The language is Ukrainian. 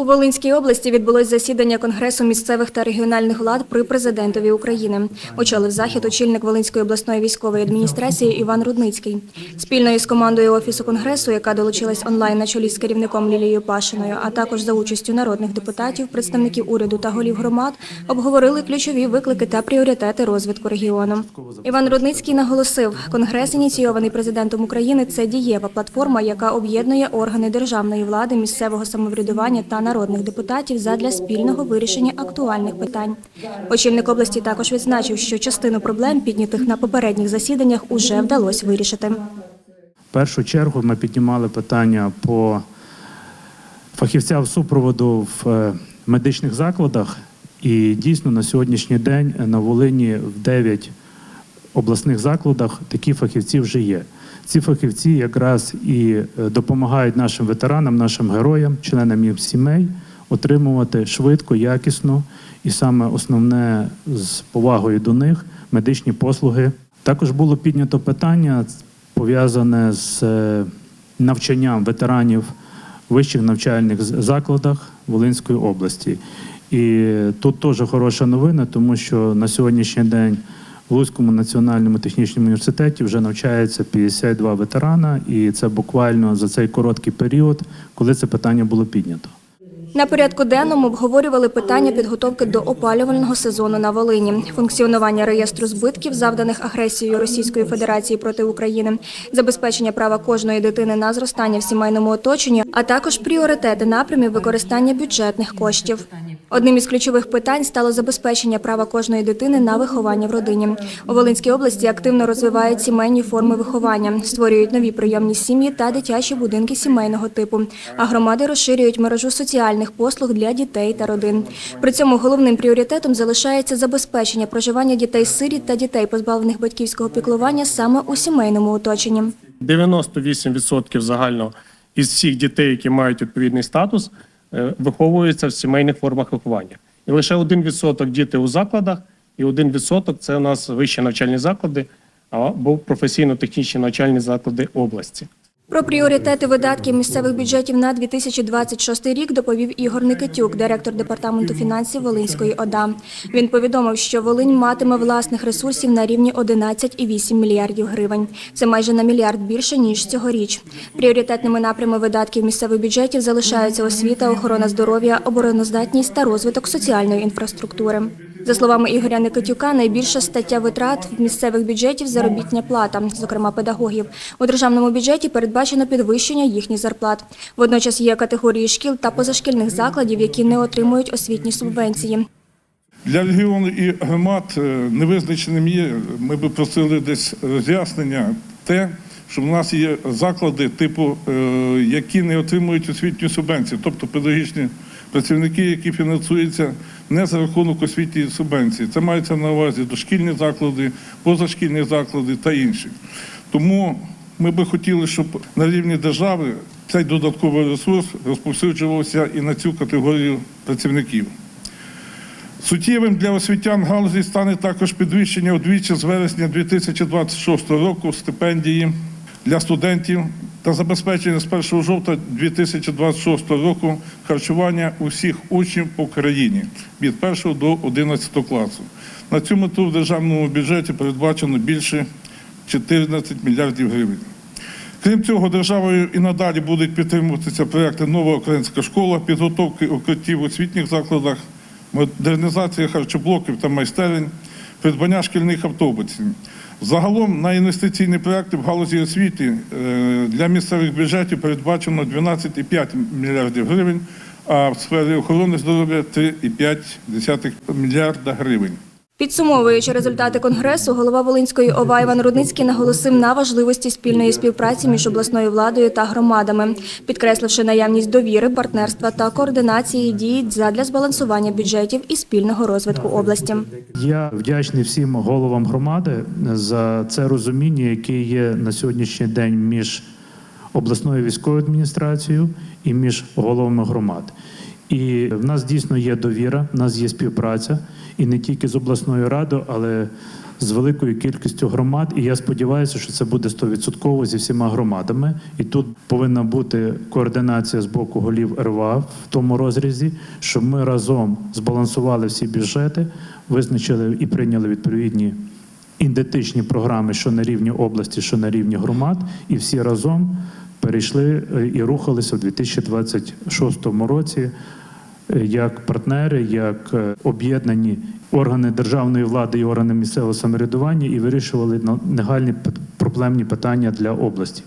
У Волинській області відбулось засідання Конгресу місцевих та регіональних влад при президентові України. Очолив захід очільник Волинської обласної військової адміністрації Іван Рудницький. Спільно із командою офісу конгресу, яка долучилась онлайн на чолі з керівником Лілією Пашиною, а також за участю народних депутатів, представників уряду та голів громад, обговорили ключові виклики та пріоритети розвитку регіону. Іван Рудницький наголосив, конгрес, ініційований президентом України, це дієва платформа, яка об'єднує органи державної влади, місцевого самоврядування та народних депутатів задля спільного вирішення актуальних питань. Очільник області також відзначив, що частину проблем, піднятих на попередніх засіданнях, уже вдалося вирішити. В першу чергу ми піднімали питання по фахівцям супроводу в е, медичних закладах. І дійсно на сьогоднішній день на Волині в 9 обласних закладах такі фахівці вже є. Ці фахівці якраз і е, допомагають нашим ветеранам, нашим героям, членам їх сімей отримувати швидко, якісно і саме основне з повагою до них медичні послуги. Також було піднято питання пов'язане з е, навчанням ветеранів вищих навчальних закладах Волинської області. І тут теж хороша новина, тому що на сьогоднішній день в Луцькому національному технічному університеті вже навчається 52 ветерана, і це буквально за цей короткий період, коли це питання було піднято. На порядку денному обговорювали питання підготовки до опалювального сезону на Волині, функціонування реєстру збитків, завданих агресією Російської Федерації проти України, забезпечення права кожної дитини на зростання в сімейному оточенні, а також пріоритети напрямів використання бюджетних коштів. Одним із ключових питань стало забезпечення права кожної дитини на виховання в родині. У Волинській області активно розвивають сімейні форми виховання, створюють нові прийомні сім'ї та дитячі будинки сімейного типу. А громади розширюють мережу соціальних послуг для дітей та родин. При цьому головним пріоритетом залишається забезпечення проживання дітей-сиріт та дітей, позбавлених батьківського піклування саме у сімейному оточенні. 98% загально із всіх дітей, які мають відповідний статус, виховуються в сімейних формах виховання. І лише 1% діти у закладах, і 1% це у нас вищі навчальні заклади або професійно-технічні навчальні заклади області. Про пріоритети видатків місцевих бюджетів на 2026 рік доповів Ігор Никитюк, директор департаменту фінансів Волинської ОДА. Він повідомив, що Волинь матиме власних ресурсів на рівні 11,8 мільярдів гривень. Це майже на мільярд більше ніж цьогоріч. Пріоритетними напрями видатків місцевих бюджетів залишаються освіта, охорона здоров'я, обороноздатність та розвиток соціальної інфраструктури. За словами Ігоря Никитюка, найбільша стаття витрат в місцевих бюджетів заробітня плата, зокрема педагогів. У державному бюджеті передбачено підвищення їхніх зарплат. Водночас є категорії шкіл та позашкільних закладів, які не отримують освітні субвенції. Для регіону і громад е, невизначеним є. Ми би просили десь роз'яснення те, що в нас є заклади, типу, е, які не отримують освітню субвенцію, тобто педагогічні працівники, які фінансуються не за рахунок освітньої субвенції. Це мається на увазі дошкільні заклади, позашкільні заклади та інші. Тому ми би хотіли, щоб на рівні держави цей додатковий ресурс розповсюджувався і на цю категорію працівників. Суттєвим для освітян галузі стане також підвищення удвічі з вересня 2026 року стипендії для студентів та забезпечення з 1 жовтня 2026 року харчування усіх учнів по країні від 1 до 11 класу. На цю мету в державному бюджеті передбачено більше 14 мільярдів гривень. Крім цього, державою і надалі будуть підтримуватися проекти Нова українська школа, підготовки укриттів у освітніх закладах, модернізація харчоблоків та майстерень, придбання шкільних автобусів. Загалом на інвестиційні проекти в галузі освіти е, для місцевих бюджетів передбачено 12,5 мільярдів гривень, а в сфері охорони здоров'я 3,5 мільярда гривень. Підсумовуючи результати конгресу, голова Волинської ОВА Іван Рудницький наголосив на важливості спільної співпраці між обласною владою та громадами, підкресливши наявність довіри, партнерства та координації дій задля збалансування бюджетів і спільного розвитку області. Я вдячний всім головам громади за це розуміння, яке є на сьогоднішній день між обласною військовою адміністрацією і між головами громад. І в нас дійсно є довіра, в нас є співпраця, і не тільки з обласною радою, але з великою кількістю громад. І я сподіваюся, що це буде 100% зі всіма громадами. І тут повинна бути координація з боку голів РВА в тому розрізі, щоб ми разом збалансували всі бюджети, визначили і прийняли відповідні ідентичні програми, що на рівні області, що на рівні громад, і всі разом перейшли е, і рухалися в 2026 році як партнери, як е, об'єднані органи державної влади і органи місцевого самоврядування і вирішували на- негальні проблемні питання для області.